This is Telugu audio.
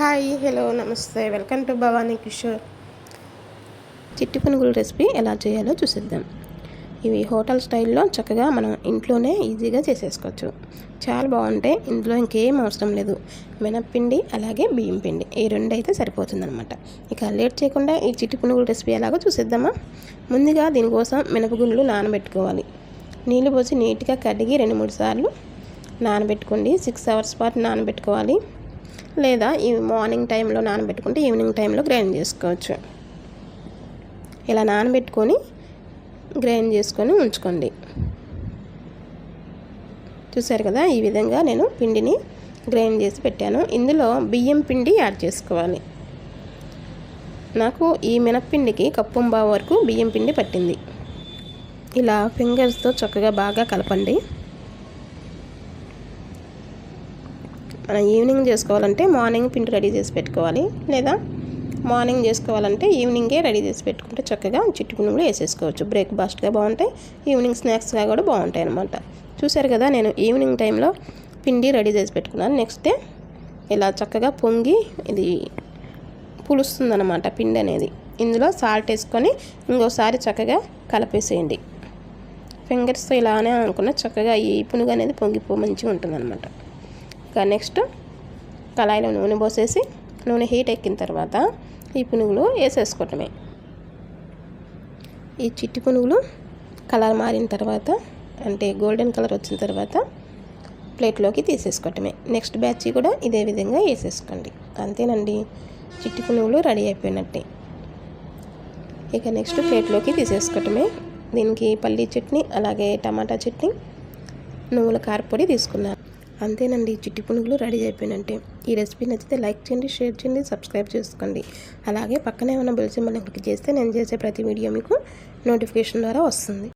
హాయ్ హలో నమస్తే. Welcome to Bhavani Kishore. చిట్టి పునుగుల రెసిపీ ఎలా చేయాలో చూసిద్దాం. ఇవి హోటల్ స్టైల్లో చక్కగా మనం ఇంట్లోనే ఈజీగా చేసేసుకోవచ్చు. చాలా బాగుంటాయి. ఇందులో ఇంకేం అవసరం లేదు. మినప్పిండి అలాగే బియ్యం పిండి. ఈ రెండు అయితే సరిపోతుందనమాట ఇక లేట్ చేయకుండా ఈ చిట్టి పునుగుల రెసిపీ ఎలాగో చూసిద్దామా? ముందుగా దీనికోసం మినపగుండ్లు నానబెట్టుకోవాలి. నీళ్ళు పోసి నీట్గా కడిగి రెండు మూడు సార్లు నానబెట్టుకోండి. సిక్స్ అవర్స్ పాటు నానబెట్టుకోవాలి. లేదా ఈ మార్నింగ్ టైంలో నానబెట్టుకుంటే ఈవినింగ్ టైంలో గ్రైండ్ చేసుకోవచ్చు. ఇలా నానబెట్టుకొని గ్రైండ్ చేసుకొని ఉంచుకోండి. చూసారు కదా ఈ విధంగా నేను పిండిని గ్రైండ్ చేసి పెట్టాను. ఇందులో బియ్యం పిండి యాడ్ చేసుకోవాలి. నాకు ఈ మినప్పిండికి కప్పుంబా వరకు బియ్యం పిండి పట్టింది. ఇలా ఫింగర్స్తో చక్కగా బాగా కలపండి. మనం ఈవినింగ్ చేసుకోవాలంటే మార్నింగ్ పిండి రెడీ చేసి పెట్టుకోవాలి. లేదా మార్నింగ్ చేసుకోవాలంటే ఈవినింగే రెడీ చేసి పెట్టుకుంటే చక్కగా చిట్టుకుని కూడా వేసేసుకోవచ్చు. బ్రేక్ఫాస్ట్గా బాగుంటాయి ఈవినింగ్ స్నాక్స్గా కూడా బాగుంటాయి అనమాట చూసారు కదా నేను ఈవినింగ్ టైంలో పిండి రెడీ చేసి పెట్టుకున్నాను. నెక్స్ట్ డే ఇలా చక్కగా పొంగి ఇది పులుస్తుందన్నమాట పిండి అనేది. ఇందులో సాల్ట్ వేసుకొని ఇంకోసారి చక్కగా కలిపేసేయండి. ఫింగర్స్తో ఇలానే అనుకున్న చక్కగా ఈ పునుగు అనేది పొంగిపో మంచిగా ఉంటుందన్నమాట. ఇక నెక్స్ట్ కళాయిలో నూనె పోసేసి నూనె హీట్ ఎక్కిన తర్వాత ఈ పునుగులు వేసేసుకోవటమే. ఈ చిట్టి పునుగులు కలర్ మారిన తర్వాత అంటే గోల్డెన్ కలర్ వచ్చిన తర్వాత ప్లేట్లోకి తీసేసుకోవటమే. నెక్స్ట్ బ్యాచ్ కూడా ఇదే విధంగా వేసేసుకోండి. అంతేనండి చిట్టి పునుగులు రెడీ అయిపోయినట్టే. ఇక నెక్స్ట్ ప్లేట్లోకి తీసేసుకోవటమే. దీనికి పల్లీ చట్నీ అలాగే టమాటా చట్నీ నువ్వుల కారపొడి తీసుకున్నాను. అంతేనండి చిట్టి పునుగులు రెడీ అయిపోయినంటే ఈ రెసిపీ నచ్చితే లైక్ చేయండి షేర్ చేయండి సబ్స్క్రైబ్ చేసుకోండి. అలాగే పక్కనే ఉన్న బెల్ సింబల్ క్లిక్ చేస్తే నేను చేసే ప్రతి వీడియో మీకు నోటిఫికేషన్ ద్వారా వస్తుంది.